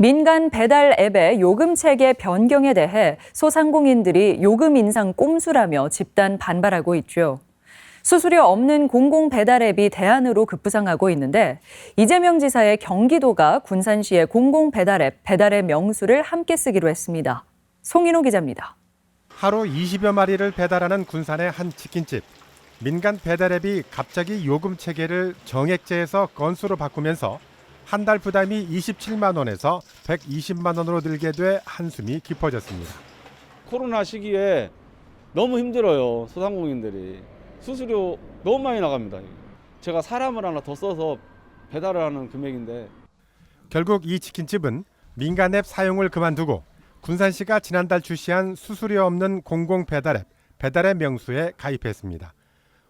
민간 배달 앱의 요금 체계 변경에 대해 소상공인들이 요금 인상 꼼수라며 집단 반발하고 있죠. 수수료 없는 공공 배달 앱이 대안으로 급부상하고 있는데 이재명 지사의 경기도가 군산시의 공공 배달 앱 배달의 명수를 함께 쓰기로 했습니다. 송인호 기자입니다. 하루 20여 마리를 배달하는 군산의 한 치킨집. 민간 배달 앱이 갑자기 요금 체계를 정액제에서 건수로 바꾸면서 한 달 부담이 27만 원에서 120만 원으로 늘게 돼 한숨이 깊어졌습니다. 코로나 시기에 너무 힘들어요 소상공인들이 수수료 너무 많이 나갑니다 제가 사람을 하나 더 써서 배달을 하는 금액인데 결국 이 치킨집은 민간 앱 사용을 그만두고 군산시가 지난달 출시한 수수료 없는 공공 배달 앱 배달의 명수에 가입했습니다.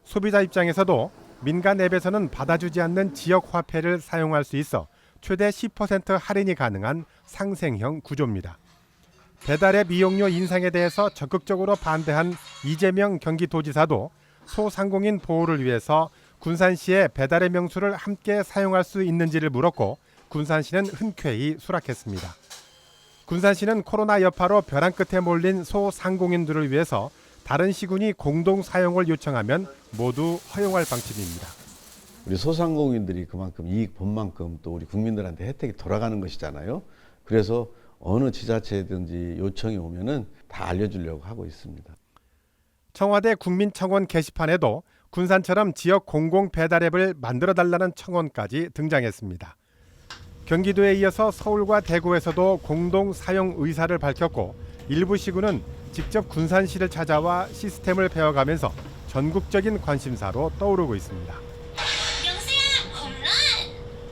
소비자 입장에서도 민간 앱에서는 받아주지 않는 지역 화폐를 사용할 수 있어 최대 10% 할인이 가능한 상생형 구조입니다. 배달앱 이용료 인상에 대해서 적극적으로 반대한 이재명 경기도지사도 소상공인 보호를 위해서 군산시의 배달의 명수를 함께 사용할 수 있는지를 물었고 군산시는 흔쾌히 수락했습니다. 군산시는 코로나 여파로 벼랑 끝에 몰린 소상공인들을 위해서 다른 시군이 공동 사용을 요청하면 모두 허용할 방침입니다. 우리 소상공인들이 그만큼 이익 본 만큼 또 우리 국민들한테 혜택이 돌아가는 것이잖아요. 그래서 어느 지자체든지 요청이 오면은 다 알려주려고 하고 있습니다. 청와대 국민청원 게시판에도 군산처럼 지역 공공 배달 앱을 만들어 달라는 청원까지 등장했습니다. 경기도에 이어서 서울과 대구에서도 공동 사용 의사를 밝혔고 일부 시군은 직접 군산시를 찾아와 시스템을 배워가면서 전국적인 관심사로 떠오르고 있습니다.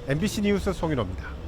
MBC 뉴스 송인호입니다.